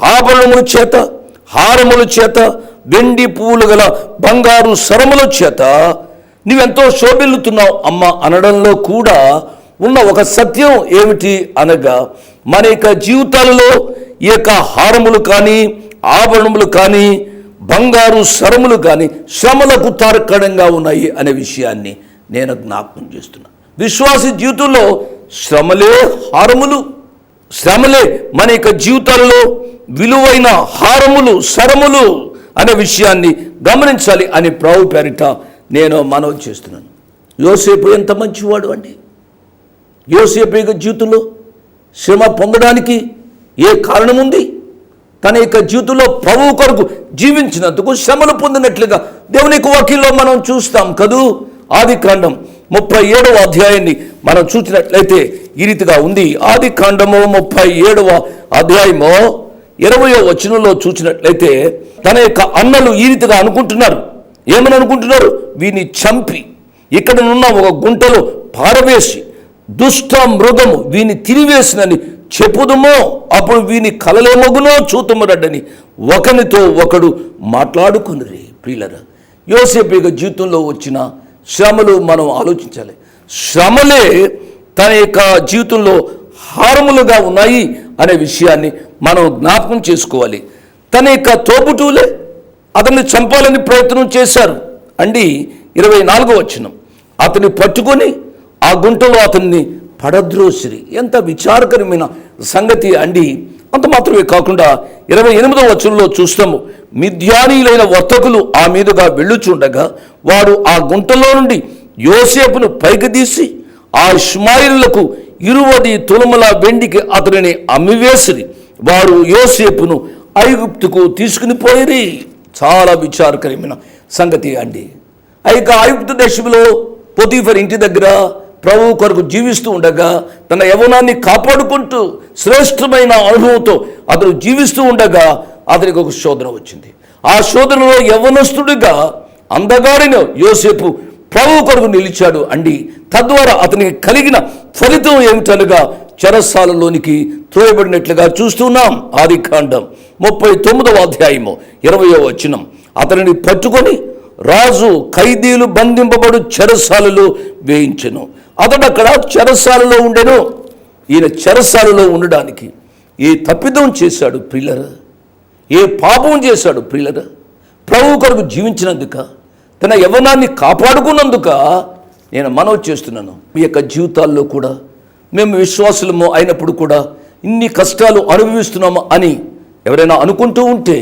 ఆభరణముల చేత హారముల చేత వెండి పువ్వులు గల బంగారు సరముల చేత నువ్వెంతో శోభిల్లుతున్నావు అమ్మ అనడంలో కూడా ఉన్న ఒక సత్యం ఏమిటి అనగా మన యొక్క జీవితాలలో ఈ యొక్క హారములు కానీ ఆభరణములు కానీ బంగారు సరములు కానీ శ్రమలకు తారకడంగా ఉన్నాయి అనే విషయాన్ని నేను జ్ఞాపకం చేస్తున్నా. విశ్వాసి జీవితంలో శ్రమలే హారములు. శ్రమలే మన యొక్క జీవితాల్లో విలువైన హారములు సరములు అనే విషయాన్ని గమనించాలి అని ప్రావు పేరిట నేను మనవి చేస్తున్నాను. యోసేపు ఎంత మంచివాడు అండి. యోసేపు యొక్క జీవితంలో శ్రమ పొందడానికి ఏ కారణం ఉంది? తన యొక్క జీవితంలో ప్రభువు కొరకు జీవించినందుకు శ్రమలు పొందినట్లుగా దేవుని యొక్క వాక్యంలో మనం చూస్తాం కదూ? ఆది కాండం ముప్పై ఏడవ అధ్యాయాన్ని మనం చూసినట్లయితే ఈ రీతిగా ఉంది. ఆది కాండము ముప్పై ఏడవ అధ్యాయము ఇరవయో వచనంలో చూసినట్లయితే తన యొక్క అన్నలు ఈ రీతిగా అనుకుంటున్నారు. ఏమని అనుకుంటున్నారు? వీని చంపి. ఇక్కడ ఉన్న ఒక గుంటలో పారవేసి దుష్ట మృగము వీని తిరివేసినని చెప్పుదుమో. అప్పుడు వీని కలలేమగునో చూతుమరడ్డని ఒకనితో ఒకడు మాట్లాడుకుని ప్రియులరా యోసేపు యొక్క జీవితంలో వచ్చిన శ్రమలు మనం ఆలోచించాలి. శ్రమలే తన యొక్క జీవితంలో హారములుగా ఉన్నాయి అనే విషయాన్ని మనం జ్ఞాపకం చేసుకోవాలి. తన యొక్క తోబుటూలే అతన్ని చంపాలని ప్రయత్నం చేశారు. అండి ఇరవై నాలుగో వచ్చినం అతన్ని పట్టుకొని ఆ గుంటలో అతన్ని పడద్రోసిరి. ఎంత విచారకరమైన సంగతి అండి. అంత మాత్రమే కాకుండా ఇరవై ఎనిమిదో వచనంలో చూస్తాము. మిథ్యానీయులైన వర్తకులు ఆ మీదుగా వెళ్ళుచుండగా వాడు ఆ గుంటలో నుండి యోసేపును పైకి తీసి ఆ ఇష్మాయిలకు ఇరువది తులముల వెండికి అతనిని అమ్మివేసిరి. వారు యోసేపును ఐగుప్తుకు తీసుకుని పోయిరి. చాలా విచారకరమైన సంగతి అండి. అయితే ఐగుప్తు దేశంలో పొతీఫర్ ఇంటి దగ్గర ప్రభు కొరకు జీవిస్తూ ఉండగా తన యవనాన్ని కాపాడుకుంటూ శ్రేష్టమైన అనుభవంతో అతను జీవిస్తూ ఉండగా అతనికి ఒక శోధన వచ్చింది. ఆ శోధనలో యవనస్తుడిగా అందగాడిన యోసేపు ప్రభు కొరకు నిలిచాడు అండి. తద్వారా అతనికి కలిగిన ఫలితం ఏమిటనగా చెరసాలలోనికి త్రోయబడినట్లుగా చూస్తున్నాం. ఆది కాండం ముప్పై తొమ్మిదవ అధ్యాయము ఇరవయో వచనం. అతనిని పట్టుకొని రాజు ఖైదీలు బంధింపబడు చెరసాలలో వేయించెను. అతడు అక్కడ చెరసాలలో ఉండెను. ఈయన చెరసాలలో ఉండడానికి ఏ తప్పిదం చేశాడు ప్రిల్లర ఏ పాపం చేశాడు ప్రిల్లర ప్రభు కొరకు జీవించినందుక తన యవ్వనాన్ని కాపాడుకున్నందుక నేను మనవి చేస్తున్నాను. మీ యొక్క జీవితాల్లో కూడా మేము విశ్వాసులము అయినప్పుడు కూడా ఇన్ని కష్టాలు అనుభవిస్తున్నాము అని ఎవరైనా అనుకుంటూ ఉంటే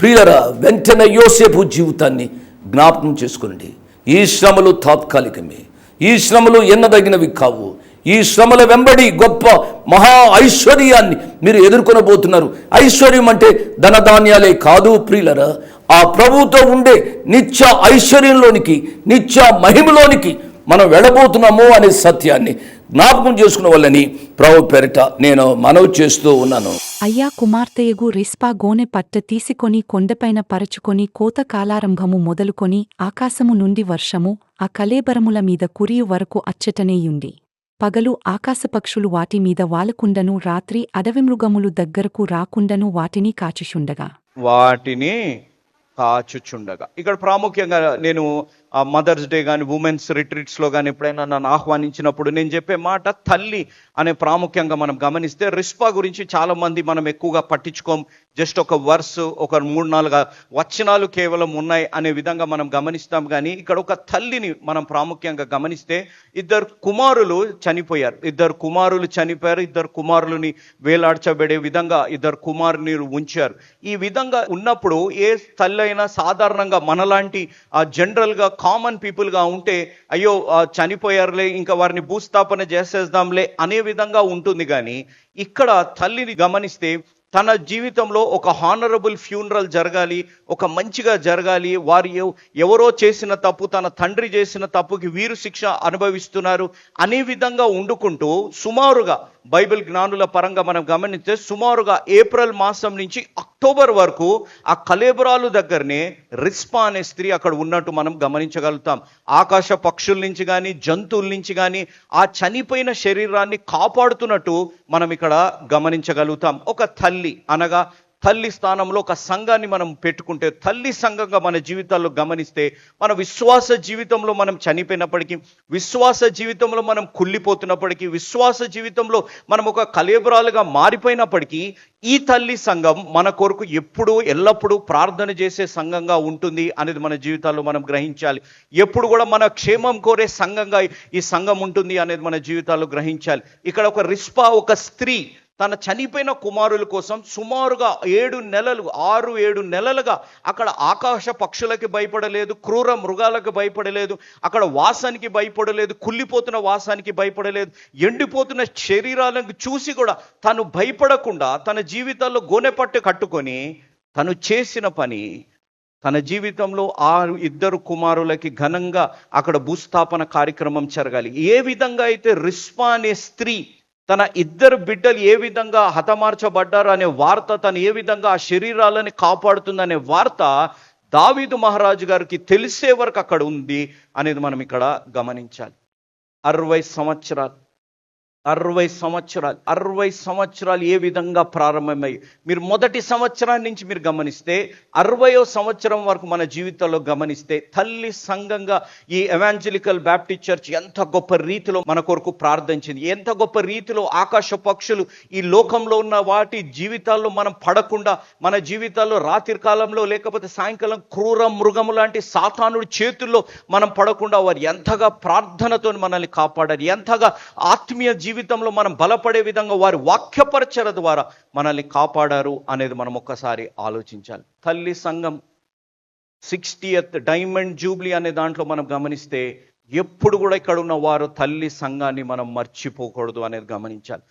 ప్రియులరా వెంటనే యోసేపు జీవితాన్ని జ్ఞాపకం చేసుకోండి ఈ శ్రమలు తాత్కాలికమే. ఈ శ్రమలు ఎన్నదగినవి కావు. ఈ శ్రమల వెంబడి గొప్ప మహా ఐశ్వర్యాన్ని మీరు ఎదుర్కొనబోతున్నారు. ఐశ్వర్యం అంటే ధనధాన్యాలే కాదు ప్రియులరా ఆ ప్రభువుతో ఉండే నిత్య ఐశ్వర్యంలోనికి నిత్య మహిమలోనికి మనం వెళ్ళబోతున్నాము అనే సత్యాన్ని జ్ఞాపకం చేసుకున్న వాళ్ళని ప్రభు పేరిట నేను మనవి చేస్తూ ఉన్నాను. అయ్యా కుమార్తెయగు రిస్పా గోనె పట్ట తీసుకొని కొండపైన పరచుకొని కోత కాలారంభము మొదలుకొని ఆకాశము నుండి వర్షము ఆ కలేబరముల మీద కురియు వరకు అచ్చటనేయుండి. పగలు ఆకాశపక్షులు వాటి మీద వాలకుండను రాత్రి అడవిమృగములు దగ్గరకు రాకుండను వాటిని కాచుచుండగా. వాటిని కాచుచుండగా. ఇక్కడ ప్రాముఖ్యంగా నేను ఆ మదర్స్ డే కానీ ఉమెన్స్ రిట్రీట్స్లో కానీ ఎప్పుడైనా నన్ను ఆహ్వానించినప్పుడు నేను చెప్పే మాట తల్లి అనే ప్రాముఖ్యంగా మనం గమనిస్తే రిస్పా గురించి చాలామంది మనం ఎక్కువగా పట్టించుకోం. జస్ట్ ఒక వర్స్ ఒక మూడు నాలుగు వచనాలు కేవలం ఉన్నాయి అనే విధంగా మనం గమనిస్తాం. కానీ ఇక్కడ ఒక తల్లిని మనం ప్రాముఖ్యంగా గమనిస్తే ఇద్దరు కుమారులు చనిపోయారు. ఇద్దరు కుమారులు చనిపోయారు. ఇద్దరు కుమారులని వేలాడ్చబడే విధంగా ఇద్దరు కుమారుని ఉంచారు. ఈ విధంగా ఉన్నప్పుడు ఏ తల్లి అయినా సాధారణంగా మనలాంటి ఆ జనరల్గా కామన్ పీపుల్గా ఉంటే అయ్యో చనిపోయారులే ఇంకా వారిని భూస్థాపన చేసేద్దాంలే అనే విధంగా ఉంటుంది కానీ ఇక్కడ తల్లిని గమనిస్తే తన జీవితంలో ఒక హానరబుల్ ఫ్యూనరల్ జరగాలి ఒక మంచిగా జరగాలి వారు ఎవరో చేసిన తప్పు తన తండ్రి చేసిన తప్పుకి వీరు శిక్ష అనుభవిస్తున్నారు అనే విధంగా వండుకుంటూ సుమారుగా బైబిల్ జ్ఞానుల పరంగా మనం గమనిస్తే సుమారుగా ఏప్రిల్ మాసం నుంచి అక్టోబర్ వరకు ఆ కలేబరాలు దగ్గరనే రిస్పా అనే స్త్రీ అక్కడ ఉన్నట్టు మనం గమనించగలుగుతాం. ఆకాశ పక్షుల నుంచి కానీ జంతువుల నుంచి కానీ ఆ చనిపోయిన శరీరాన్ని కాపాడుతున్నట్టు మనం ఇక్కడ గమనించగలుగుతాం. ఒక తల్లి అనగా తల్లి స్థానంలో ఒక సంఘాన్ని మనం పెట్టుకుంటే తల్లి సంఘంగా మన జీవితాల్లో గమనిస్తే మన విశ్వాస జీవితంలో మనం చనిపోయినప్పటికీ విశ్వాస జీవితంలో మనం కుళ్ళిపోతున్నప్పటికీ విశ్వాస జీవితంలో మనం ఒక కలేబురాలుగా మారిపోయినప్పటికీ ఈ తల్లి సంఘం మన కొరకు ఎప్పుడూ ఎల్లప్పుడూ ప్రార్థన చేసే సంఘంగా ఉంటుంది అనేది మన జీవితాల్లో మనం గ్రహించాలి. ఎప్పుడు కూడా మన క్షేమం కోరే సంఘంగా ఈ సంఘం ఉంటుంది అనేది మన జీవితాల్లో గ్రహించాలి. ఇక్కడ ఒక రిస్పా ఒక స్త్రీ తన చనిపోయిన కుమారుల కోసం సుమారుగా ఏడు నెలలు ఆరు ఏడు నెలలుగా అక్కడ ఆకాశ పక్షులకి భయపడలేదు క్రూర మృగాలకు భయపడలేదు అక్కడ వాసానికి భయపడలేదు కుళ్ళిపోతున్న వాసానికి భయపడలేదు ఎండిపోతున్న శరీరాలను చూసి కూడా తను భయపడకుండా తన జీవితాల్లో గోనెపట్టు కట్టుకొని తను చేసిన పని తన జీవితంలో ఆ ఇద్దరు కుమారులకి ఘనంగా అక్కడ భూస్థాపన కార్యక్రమం జరగాలి. ఏ విధంగా అయితే రిస్పా అనే స్త్రీ తన ఇద్దరు బిడ్డలు ఏ విధంగా హతమార్చబడ్డారు అనే వార్త తను ఏ విధంగా ఆ శరీరాలని కాపాడుతుందనే వార్త దావీదు మహారాజు గారికి తెలిసే వరకు అక్కడ ఉంది అనేది మనం ఇక్కడ గమనించాలి. అరవై సంవత్సరాలు అరవై సంవత్సరాలు అరవై సంవత్సరాలు ఏ విధంగా ప్రారంభమయ్యాయి మీరు మొదటి సంవత్సరాన్ని నుంచి మీరు గమనిస్తే అరవయో సంవత్సరం వరకు మన జీవితంలో గమనిస్తే తల్లి సంఘంగా ఈ ఎవాంజలికల్ బ్యాప్టిస్ట్ చర్చ్ ఎంత గొప్ప రీతిలో మన కొరకు ప్రార్థించింది ఎంత గొప్ప రీతిలో ఆకాశ పక్షులు ఈ లోకంలో ఉన్న వాటి జీవితాల్లో మనం పడకుండా మన జీవితాల్లో రాత్రి కాలంలో లేకపోతే సాయంకాలం క్రూర మృగము లాంటి సాతానుడి చేతుల్లో మనం పడకుండా వారు ఎంతగా ప్రార్థనతో మనల్ని కాపాడారు ఎంతగా ఆత్మీయ జీవితంలో మనం బలపడే విధంగా వారి వాక్యపరచర ద్వారా మనల్ని కాపాడారు అనేది మనం ఒక్కసారి ఆలోచించాలి. తల్లి సంఘం సిక్స్టీయత్ డైమండ్ జూబ్లీ అనే దాంట్లో మనం గమనిస్తే ఎప్పుడు కూడా ఇక్కడ ఉన్న వారు తల్లి సంఘాన్ని మనం మర్చిపోకూడదు అనేది గమనించాలి.